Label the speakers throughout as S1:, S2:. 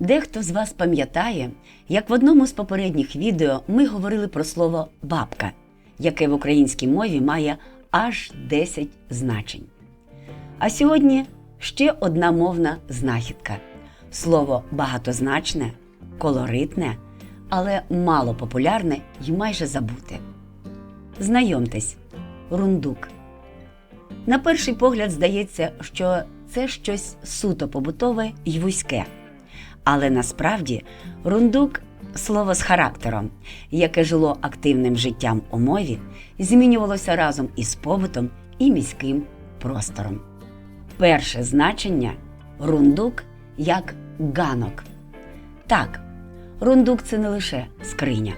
S1: Дехто з вас пам'ятає, як в одному з попередніх відео ми говорили про слово бабка, яке в українській мові має аж 10 значень. А сьогодні ще одна мовна знахідка слово багатозначне, колоритне, але мало популярне і майже забуте. Знайомтесь, рундук. На перший погляд здається, що це щось суто побутове й вузьке. Але насправді рундук слово з характером, яке жило активним життям у мові, змінювалося разом із побутом і міським простором. Перше значення рундук як ганок. Так, рундук це не лише скриня.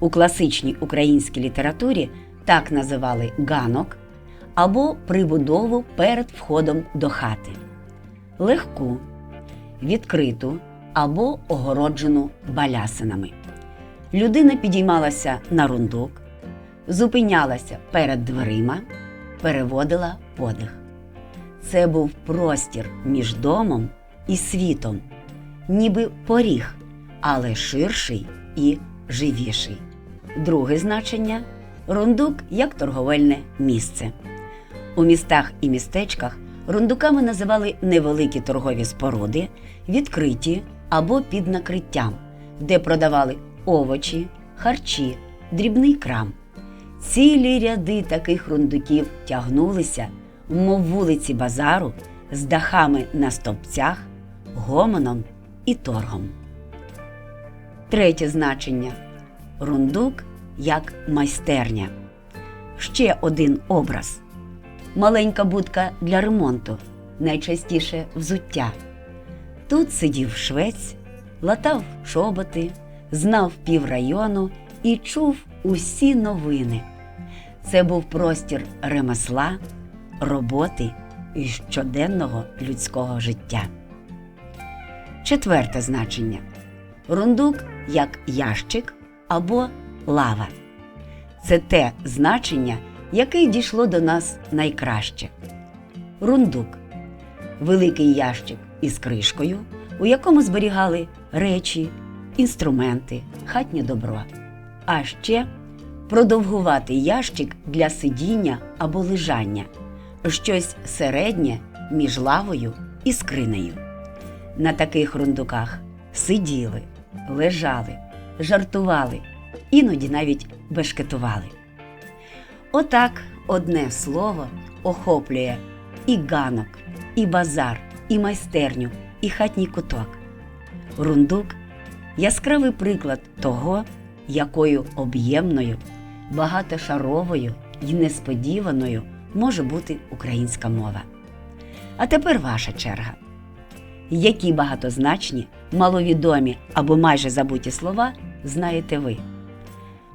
S1: У класичній українській літературі так називали ганок або прибудову перед входом до хати, легку, відкриту або огороджену балясинами. Людина підіймалася на рундук, зупинялася перед дверима, переводила подих. Це був простір між домом і світом, ніби поріг, але ширший і живіший. Друге значення рундук як торговельне місце. У містах і містечках рундуками називали невеликі торгові споруди, відкриті або під накриттям, де продавали овочі, харчі, дрібний крам. Цілі ряди таких рундуків тягнулися, мов вулиці базару, з дахами на стовпцях, гомоном і торгом. Третє значення рундук як майстерня. Ще один образ маленька будка для ремонту, найчастіше взуття. Тут сидів швець, латав чоботи, знав піврайону і чув усі новини. Це був простір ремесла, роботи і щоденного людського життя. Четверте значення рундук як ящик або лава. Це те значення, яке дійшло до нас найкраще. Рундук великий ящик із кришкою, у якому зберігали речі, інструменти, хатнє добро. А ще продовгуватий ящик для сидіння або лежання, щось середнє між лавою і скринею. На таких рундуках сиділи, лежали, жартували, іноді навіть бешкетували. Отак одне слово охоплює і ганок, і базар, і майстерню, і хатній куток. Рундук яскравий приклад того, якою об'ємною, багатошаровою і несподіваною може бути українська мова. А тепер ваша черга. Які багатозначні, маловідомі або майже забуті слова знаєте ви?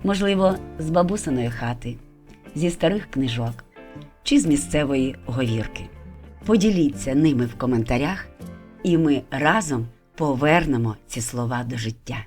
S1: Можливо, з бабусиної хати, зі старих книжок чи з місцевої говірки. Поділіться ними в коментарях, і ми разом повернемо ці слова до життя.